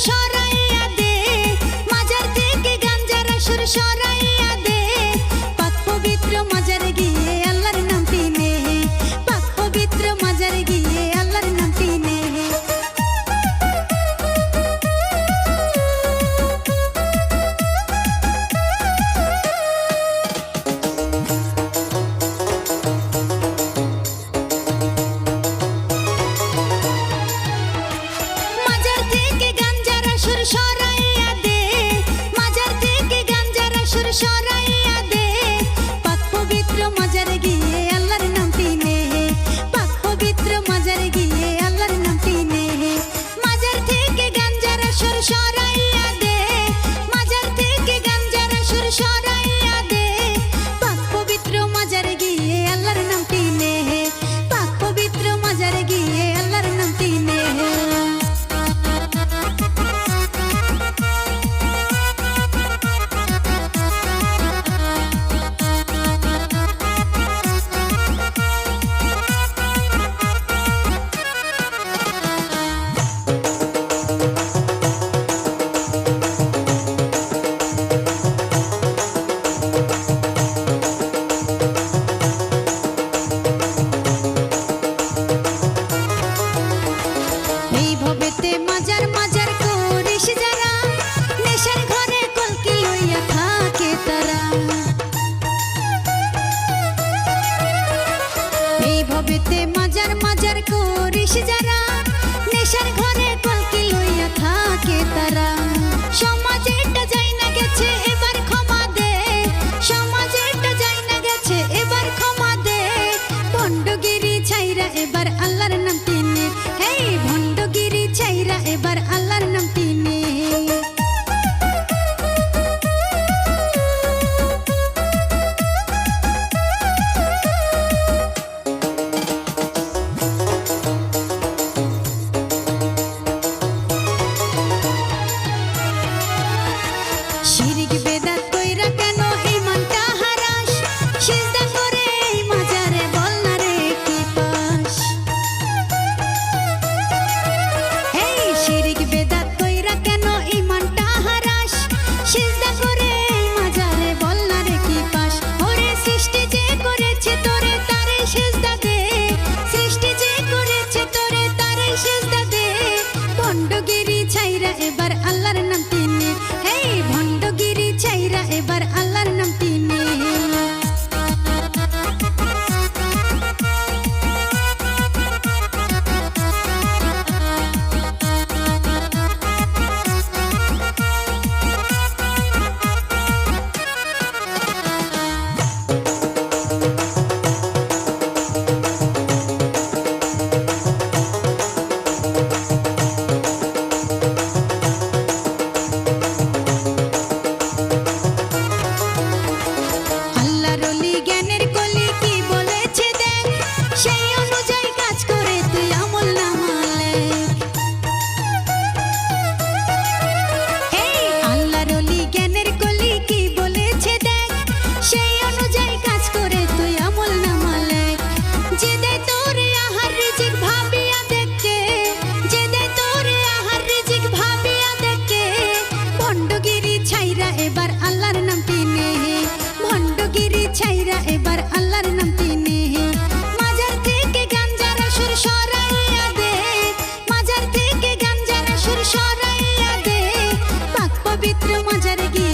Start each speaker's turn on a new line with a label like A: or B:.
A: llorar. পবিত্র মাজারে গিয়ে আল্লাহর নাম টিনে মাজার থেকে গাঞ্জারা সর সরাইয়া দে মাজার থেকে গাঞ্জারা সর সরাইয়া ভবেতে মাজার মাজার করিস যারা। নেশার ঘরে কলকি লইয়া থাকে তারা। সমাজেরটা যাই না গেছে, এবার ক্ষমা দে। সমাজেরটা যাই না গেছে, এবার ক্ষমা দে। ভণ্ডগিরি ছাইরা এবার আল্লাহর নাম তিনি এই ভণ্ডগিরি ছাইরা এবার আল্লাহর নাম তিনি ছাইরা కార్యక్రమ జరిగి